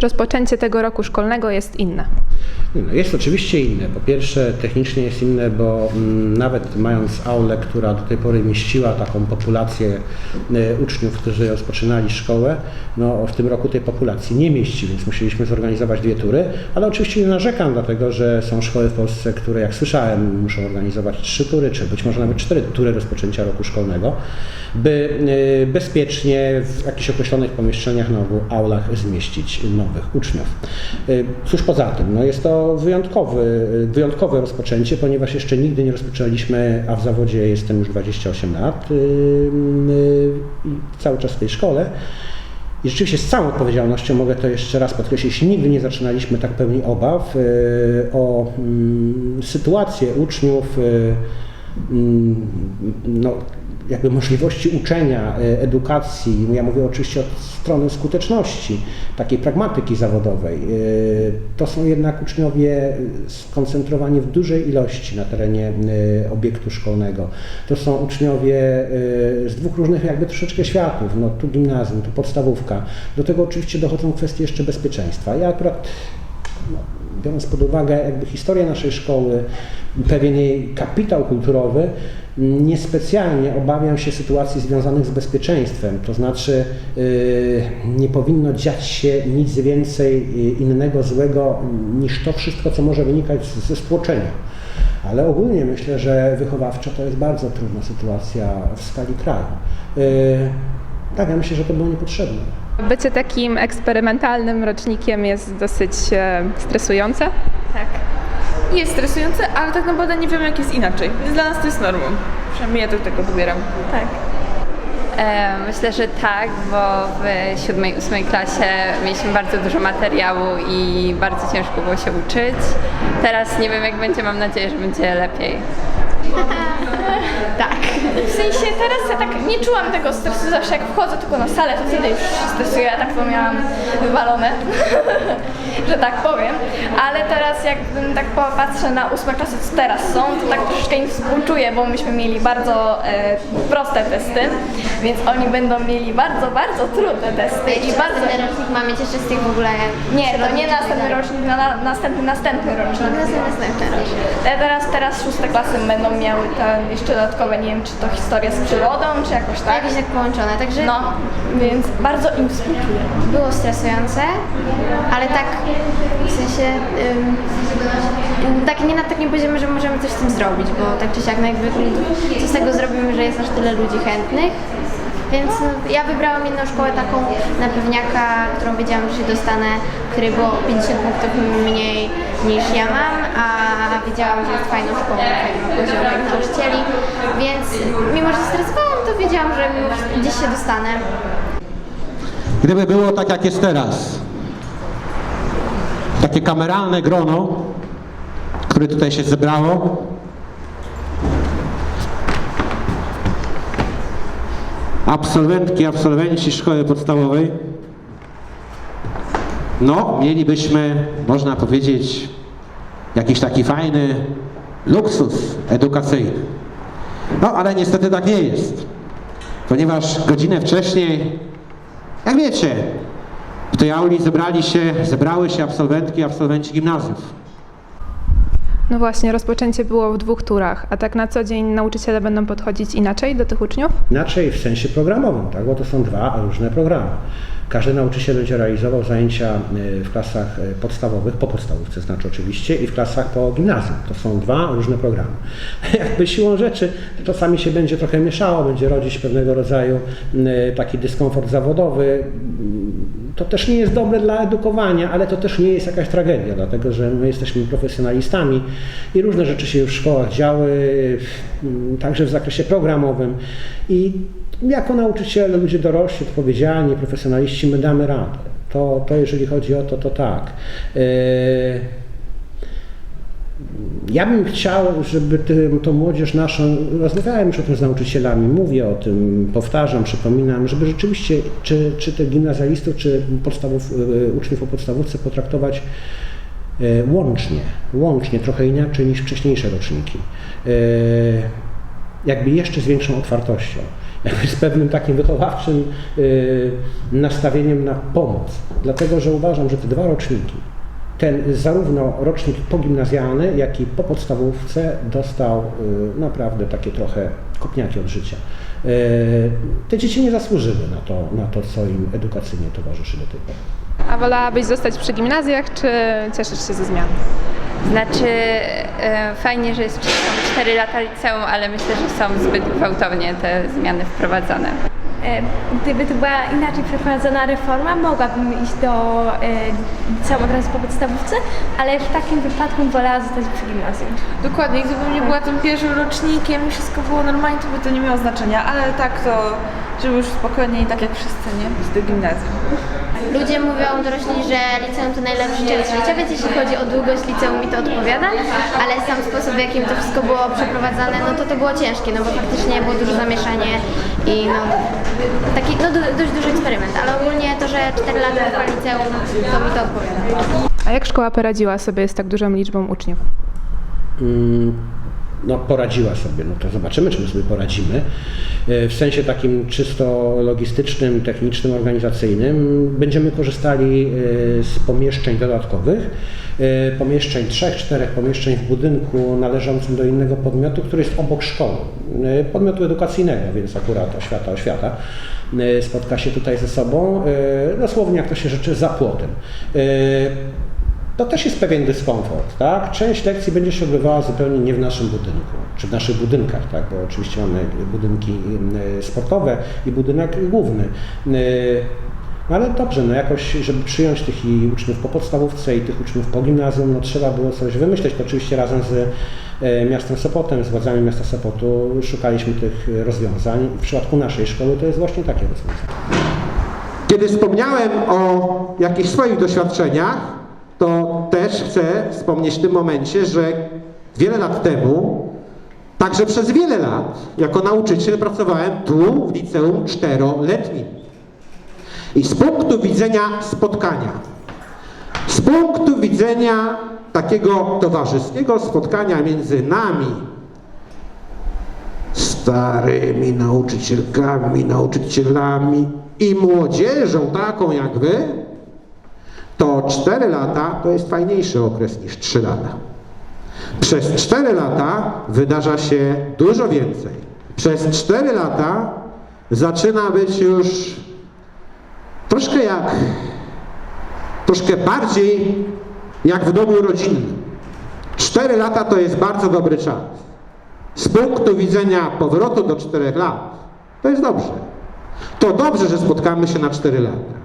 Rozpoczęcie tego roku szkolnego jest inne? No, jest oczywiście inne. Po pierwsze, technicznie jest inne, bo mm, nawet mając aulę, która do tej pory mieściła taką populację e, uczniów, którzy rozpoczynali szkołę, no w tym roku tej populacji nie mieści, więc musieliśmy zorganizować dwie tury, ale oczywiście nie narzekam, dlatego że są szkoły w Polsce, które jak słyszałem muszą organizować trzy tury, czy być może nawet cztery tury rozpoczęcia roku szkolnego, by e, bezpiecznie w jakichś określonych pomieszczeniach, na ogół aulach zmieścić nowych uczniów. E, Cóż poza tym, no jest to wyjątkowy, wyjątkowe rozpoczęcie, ponieważ jeszcze nigdy nie rozpoczęliśmy, a w zawodzie jestem już 28 lat yy, i cały czas w tej szkole. I rzeczywiście z całą odpowiedzialnością mogę to jeszcze raz podkreślić, nigdy nie zaczynaliśmy tak pełni obaw yy, o sytuację uczniów, mm, no, jakby możliwości uczenia, e, edukacji, ja mówię oczywiście od strony skuteczności, takiej pragmatyki zawodowej. E, To są jednak uczniowie skoncentrowani w dużej ilości na terenie e, obiektu szkolnego. To są uczniowie z dwóch różnych jakby troszeczkę światów, no tu gimnazjum, tu podstawówka. Do tego oczywiście dochodzą kwestie jeszcze bezpieczeństwa. Ja akurat no, biorąc pod uwagę jakby historię naszej szkoły, pewien jej kapitał kulturowy, niespecjalnie obawiam się sytuacji związanych z bezpieczeństwem. To znaczy yy, nie powinno dziać się nic więcej yy, innego złego niż to wszystko, co może wynikać ze stłoczenia. Ale ogólnie myślę, że wychowawczo to jest bardzo trudna sytuacja w skali kraju. Tak, ja myślę, że to było niepotrzebne. Bycie takim eksperymentalnym rocznikiem jest dosyć e, stresujące. Tak. Jest stresujące, ale tak naprawdę nie wiemy jak jest inaczej. Więc dla nas to jest normą. Przynajmniej ja to tak odbieram. Tak. E, Myślę, że tak, bo w siódmej, ósmej klasie mieliśmy bardzo dużo materiału i bardzo ciężko było się uczyć. Teraz nie wiem jak będzie, mam nadzieję, że będzie lepiej. Tak. W sensie teraz ja tak nie czułam tego stresu zawsze jak wchodzę tylko na salę, to wtedy już się stresuję, ja tak to miałam wywalone, że tak powiem. Ale teraz jak tak popatrzę na ósme klasy, co teraz są, to tak troszeczkę im współczuję, bo myśmy mieli bardzo e, proste testy, więc oni będą mieli bardzo, bardzo trudne testy i bardzo... Następny rocznik ma mieć jeszcze z tych w ogóle... Nie, to nie następny rocznik, na, na, następny, następny rocznik. Następny, następny rocznik. Te- Teraz, teraz szóste klasy będą miały te jeszcze dodatkowe, nie wiem, czy to historia z przyrodą, czy jakoś tak. Jakieś tak połączone, także No, więc bardzo im współczuję. było stresujące, ale tak w sensie ym, tak nie na takim poziomie, że możemy coś z tym zrobić, bo tak czy siak no jakby co z tego zrobimy, że jest aż tyle ludzi chętnych. Więc ja wybrałam jedną szkołę taką na pewniaka, którą wiedziałam, że się dostanę, której było 50 punktów mniej niż ja mam, a wiedziałam, że jest fajną szkołą, fajną poziomem nauczycieli, więc mimo, że stresowałam, to wiedziałam, że gdzieś się dostanę. Gdyby było tak, jak jest teraz, takie kameralne grono, które tutaj się zebrało, absolwentki, absolwenci szkoły podstawowej, no, mielibyśmy, można powiedzieć, jakiś taki fajny luksus edukacyjny. No, ale niestety tak nie jest, ponieważ godzinę wcześniej jak wiecie, w tej auli zebrali się, zebrały się absolwentki absolwenci gimnazjów. No właśnie, rozpoczęcie było w dwóch turach, a tak na co dzień nauczyciele będą podchodzić inaczej do tych uczniów? Inaczej w sensie programowym, tak? bo to są dwa różne programy. Każdy nauczyciel będzie realizował zajęcia y, w klasach y, podstawowych, po podstawówce znaczy oczywiście, i w klasach po gimnazjum. To są dwa różne programy. Jakby siłą rzeczy to czasami się będzie trochę mieszało, będzie rodzić pewnego rodzaju y, taki dyskomfort zawodowy. To też nie jest dobre dla edukowania, ale to też nie jest jakaś tragedia, dlatego że my jesteśmy profesjonalistami i różne rzeczy się w szkołach działy, także w zakresie programowym. I jako nauczyciele, ludzie dorośli, odpowiedzialni, profesjonaliści, my damy radę. To, to jeżeli chodzi o to, to tak. Yy, ja bym chciał, żeby tym, tą młodzież naszą, rozmawiałem już o tym z nauczycielami, mówię o tym, powtarzam, przypominam, żeby rzeczywiście, czy, czy tych gimnazjalistów, czy podstawów, y, uczniów o podstawówce potraktować y, łącznie, łącznie, trochę inaczej niż wcześniejsze roczniki. Y, Jakby jeszcze z większą otwartością. jakby z pewnym takim wychowawczym nastawieniem na pomoc. Dlatego, że uważam, że te dwa roczniki, ten zarówno rocznik pogimnazjalny, jak i po podstawówce dostał y, naprawdę takie trochę kopniaki od życia. Y, Te dzieci nie zasłużyły na to, na to, co im edukacyjnie towarzyszy do tej pory. A wolałabyś zostać przy gimnazjach, czy cieszysz się ze zmian? Znaczy, e, fajnie, że jest 4 lata liceum, ale myślę, że są zbyt gwałtownie te zmiany wprowadzane. E, Gdyby to była inaczej przeprowadzona reforma, mogłabym iść do e, liceum od razu po podstawówce, ale w takim wypadku wolała zostać przy gimnazjum. Dokładnie, gdybym nie była tym pierwszym rocznikiem wszystko było normalnie, to by to nie miało znaczenia, ale tak to, żeby już spokojnie i tak jak wszyscy, nie? Iść do gimnazjum. Ludzie mówią dorośli, że liceum to najlepszy czas życia, więc jeśli chodzi o długość liceum mi to odpowiada, ale sam sposób w jakim to wszystko było przeprowadzane, no to to było ciężkie, no bo faktycznie było duże zamieszanie i no taki no, du- dość duży eksperyment, ale ogólnie to, że 4 lata trwa liceum, to mi to odpowiada. A jak szkoła poradziła sobie z tak dużą liczbą uczniów? Mm, no, poradziła sobie, no to zobaczymy, czy my sobie poradzimy. E, W sensie takim czysto logistycznym, technicznym, organizacyjnym będziemy korzystali e, z pomieszczeń dodatkowych, e, pomieszczeń trzech, czterech pomieszczeń w budynku należącym do innego podmiotu, który jest obok szkoły, podmiotu edukacyjnego, więc akurat oświata, oświata spotka się tutaj ze sobą, dosłownie jak to się rzeczy, za płotem. To też jest pewien dyskomfort, tak? Część lekcji będzie się odbywała zupełnie nie w naszym budynku, czy w naszych budynkach, tak? Bo oczywiście mamy budynki y, sportowe i budynek główny. Y, ale dobrze, no jakoś, żeby przyjąć tych i uczniów po podstawówce i tych uczniów po gimnazjum, no trzeba było coś wymyśleć. To oczywiście razem z y, miastem Sopotem, z władzami miasta Sopotu szukaliśmy tych rozwiązań. W przypadku naszej szkoły to jest właśnie takie rozwiązanie. Kiedy wspomniałem o jakichś swoich doświadczeniach, to też chcę wspomnieć w tym momencie, że wiele lat temu, także przez wiele lat, jako nauczyciel pracowałem tu w liceum czteroletnim. I z punktu widzenia spotkania, z punktu widzenia takiego towarzyskiego spotkania między nami, starymi nauczycielkami, nauczycielami i młodzieżą taką jak wy, to 4 lata to jest fajniejszy okres niż 3 lata. Przez 4 lata wydarza się dużo więcej. Przez 4 lata zaczyna być już troszkę jak, troszkę bardziej jak w domu rodzinnym. 4 lata to jest bardzo dobry czas. Z punktu widzenia powrotu do 4 lat, to jest dobrze. To dobrze, że spotkamy się na 4 lata.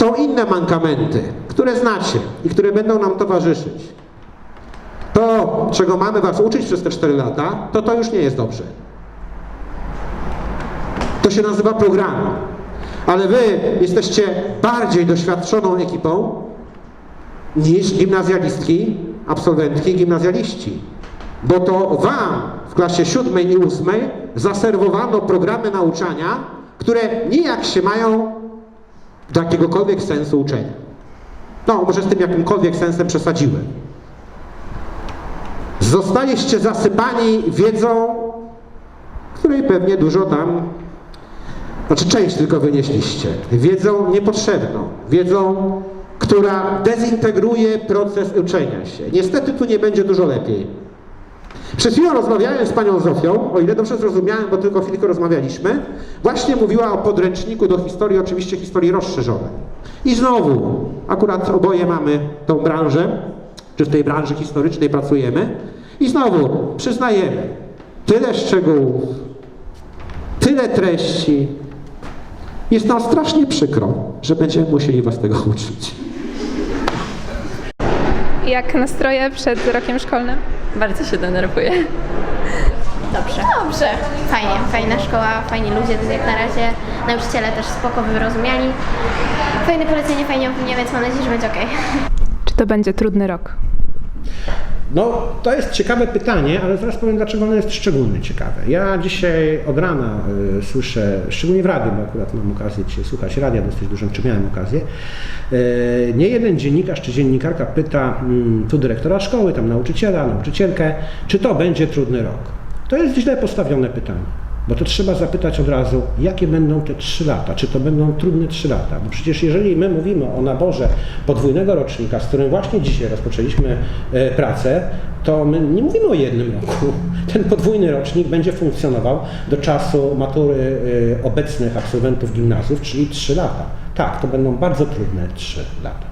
Są inne mankamenty, które znacie i które będą nam towarzyszyć. To, czego mamy Was uczyć przez te 4 lata, to to już nie jest dobrze. To się nazywa program. Ale Wy jesteście bardziej doświadczoną ekipą niż gimnazjalistki, absolwentki, gimnazjaliści. Bo to Wam w klasie siódmej i ósmej zaserwowano programy nauczania, które nijak się mają do jakiegokolwiek sensu uczenia. No, może z tym jakimkolwiek sensem przesadziłem. Zostaliście zasypani wiedzą, której pewnie dużo tam, znaczy część tylko wynieśliście. Wiedzą niepotrzebną, wiedzą, która dezintegruje proces uczenia się. Niestety tu nie będzie dużo lepiej. Przed chwilą rozmawiałem z panią Zofią, o ile dobrze zrozumiałem, bo tylko chwilkę rozmawialiśmy, właśnie mówiła o podręczniku do historii, oczywiście historii rozszerzonej. I znowu, akurat oboje mamy tą branżę, czy w tej branży historycznej pracujemy, i znowu przyznajemy tyle szczegółów, tyle treści. Jest nam strasznie przykro, że będziemy musieli was tego uczyć. Jak nastroje przed rokiem szkolnym? Bardzo się denerwuję. Dobrze. Dobrze. Fajnie, fajna szkoła, fajni ludzie, jak na razie nauczyciele też spoko wyrozumiali. Fajne polecenie, fajnie opinie, więc mam nadzieję, że będzie ok. Czy to będzie trudny rok? No, to jest ciekawe pytanie, ale zaraz powiem, dlaczego ono jest szczególnie ciekawe. Ja dzisiaj od rana y, słyszę, szczególnie w radiu, bo akurat mam okazję dzisiaj słuchać radia dosyć dużo, czy miałem okazję, y, nie jeden dziennikarz czy dziennikarka pyta mm, tu dyrektora szkoły, tam nauczyciela, nauczycielkę, czy to będzie trudny rok. To jest źle postawione pytanie. Bo to trzeba zapytać od razu, jakie będą te 3 lata, czy to będą trudne 3 lata. Bo przecież jeżeli my mówimy o naborze podwójnego rocznika, z którym właśnie dzisiaj rozpoczęliśmy e, pracę, to my nie mówimy o jednym roku. Ten podwójny rocznik będzie funkcjonował do czasu matury e, obecnych absolwentów gimnazjów, czyli 3 lata. Tak, to będą bardzo trudne 3 lata.